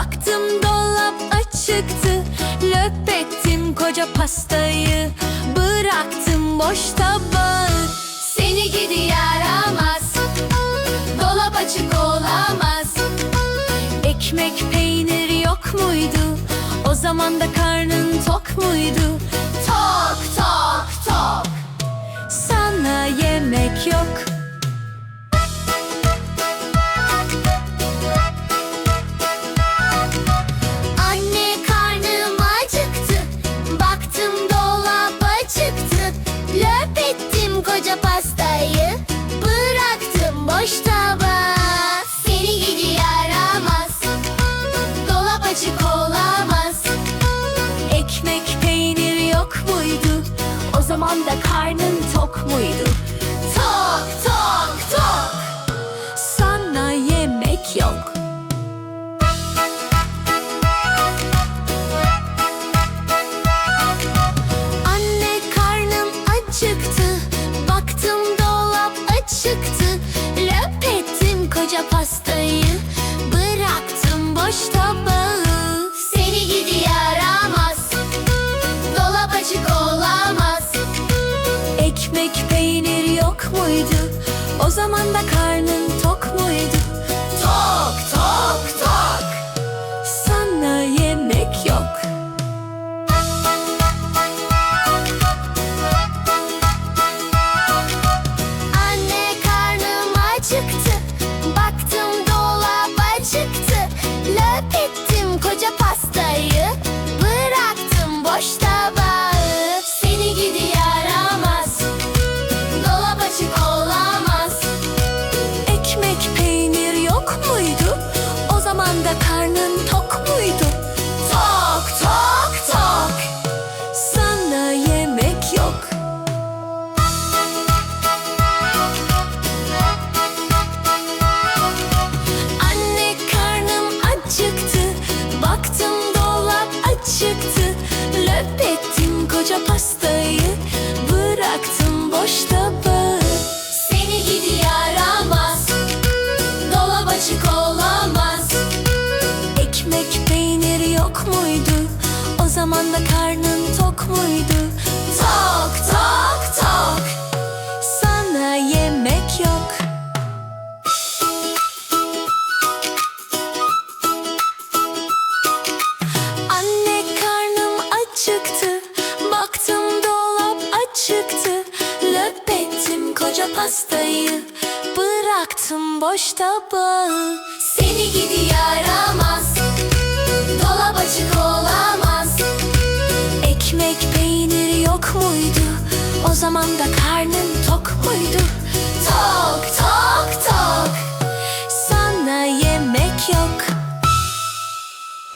Baktım dolap açıktı Löp ettim koca pastayı. Bıraktım boş tabağı Seni gidi yaramaz. Dolap açık olamaz. Ekmek peynir yok muydu? O zaman da karnın tok zaman da karnın tok muydu? Tok tok tok. Sana yemek yok. Anne karnım acıktı. Baktım dolap açıktı. Löp ettim koca pastayı. Bıraktım boş tabağı O zaman da karnın tok muydu? Tok tok tok. Sana yemek yok. Anne karnım acıktı. Baktım dolap açıktı Löp ettim koca pastayı Bıraktım boş tabağı Seni gidi yaramaz Dolap açık olamaz. Ekmek peynir yok muydu? O zaman da karnın tok muydu? Tok tok tok. Sana yemek yok. Anne karnım acıktı pastayı Bıraktım boş tabağı Seni gidi yaramaz Dolap açık olamaz Ekmek peynir yok muydu? O zaman da karnın tok muydu? Tok tok